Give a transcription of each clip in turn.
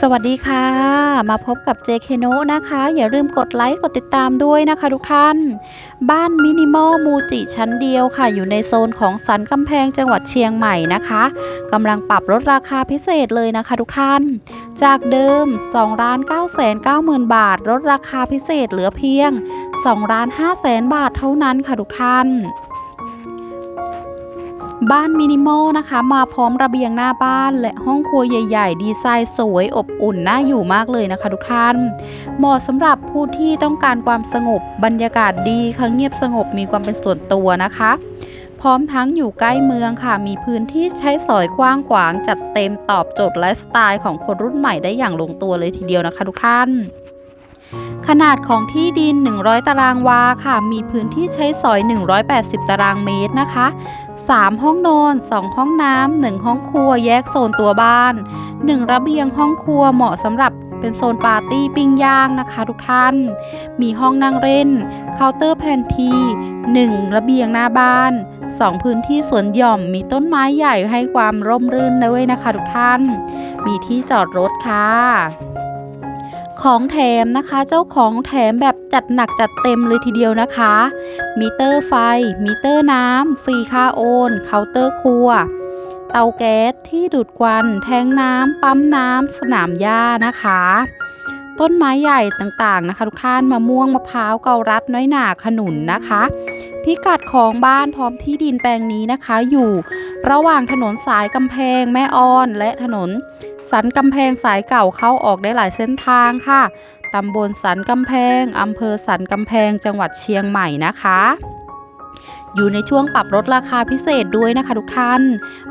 สวัสดีค่ะ มาพบกับ JK n o นะคะ อย่าลืมกดไลค์ กดติดตามด้วยนะคะทุกท่าน บ้านมินิมอลมูจิชั้นเดียวค่ะ อยู่ในโซนของสันกำแพงจังหวัดเชียงใหม่นะคะกำลังปรับลดราคาพิเศษเลยนะคะทุกท่าน จากเดิม2ล้าน9แสน9หมื่นบาท ลดราคาพิเศษเหลือเพียง2ล้าน5แสนบาทเท่านั้นค่ะทุกท่าน บ้านมินิมอลนะคะ มาพร้อมระเบียงหน้าบ้าน และห้องครัวใหญ่ ๆ ดีไซน์สวยอบอุ่นน่าอยู่มากเลยนะคะ ทุกท่าน เหมาะสำหรับผู้ที่ต้องการความสงบบรรยากาศดีค่ะเงียบสงบมีความเป็นส่วนตัวนะคะ พร้อมทั้งอยู่ใกล้เมืองค่ะ มีพื้นที่ใช้สอยกว้างขวางจัดเต็มตอบโจทย์ไลฟ์สไตล์ของคนรุ่นใหม่ได้อย่างลงตัวเลยทีเดียวนะคะ ทุกท่าน ขนาดของที่ดิน 100 ตารางวาค่ะ มีพื้นที่ใช้สอย 180 ตารางเมตรนะคะ 3 ห้องนอน 2 ห้องน้ำ 1 ห้องครัวแยกโซนตัวบ้าน 1 ระเบียงห้องครัวเหมาะสำหรับเป็นโซนปาร์ตี้ปิ้งย่างนะคะทุกท่าน มีห้องนั่งเล่น เคาน์เตอร์แพนที 1 ระเบียงหน้าบ้าน 2 พื้นที่สวนหย่อม มีต้นไม้ใหญ่ให้ความร่มรื่นด้วยนะคะทุกท่าน มีที่จอดรถค่ะ ของแถมนะคะ เจ้าของแถมแบบจัดหนักจัดเต็มเลยทีเดียวนะคะ มิเตอร์ไฟ มิเตอร์น้ำฟรีค่าโอน เคาน์เตอร์ครัว เตาแก๊สที่ดูดควัน แทงน้ำปั๊มน้ำสนามหญ้านะคะ ต้นไม้ใหญ่ต่างๆนะคะทุกท่านมะม่วงมะพร้าวเกาลัดน้อยหนาขนุนนะคะพิกัดของบ้านพร้อมที่ดินแปลงนี้นะคะ อยู่ระหว่างถนนสายกำแพงแม่ออนและถนน สันกำแพงสายเก่าเข้าออกได้หลายเส้นทางค่ะ ตำบลสันกำแพง อำเภอสันกำแพง จังหวัดเชียงใหม่นะคะ อยู่ในช่วงปรับลดราคาพิเศษด้วยนะคะทุกท่าน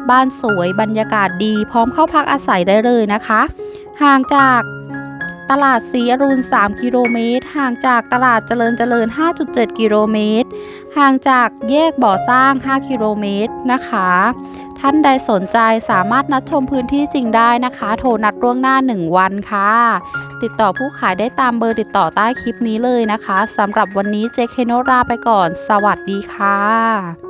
บ้านสวยบรรยากาศดี พร้อมเข้าพักอาศัยได้เลยนะคะ ห่างจาก ตลาดศรีอรุณ 3 กิโลเมตร ห่างจากตลาดเจริญเจริญ 5.7 กิโลเมตร ห่างจากแยกบ่อสร้าง 5 กิโลเมตรนะคะ ท่านใดสนใจสามารถนัดชมพื้นที่จริงได้นะคะ โทรนัดล่วงหน้า 1 วันค่ะ ติดต่อผู้ขายได้ตามเบอร์ติดต่อใต้คลิปนี้เลยนะคะสำหรับวันนี้เจเคโนราไปก่อน สวัสดีค่ะ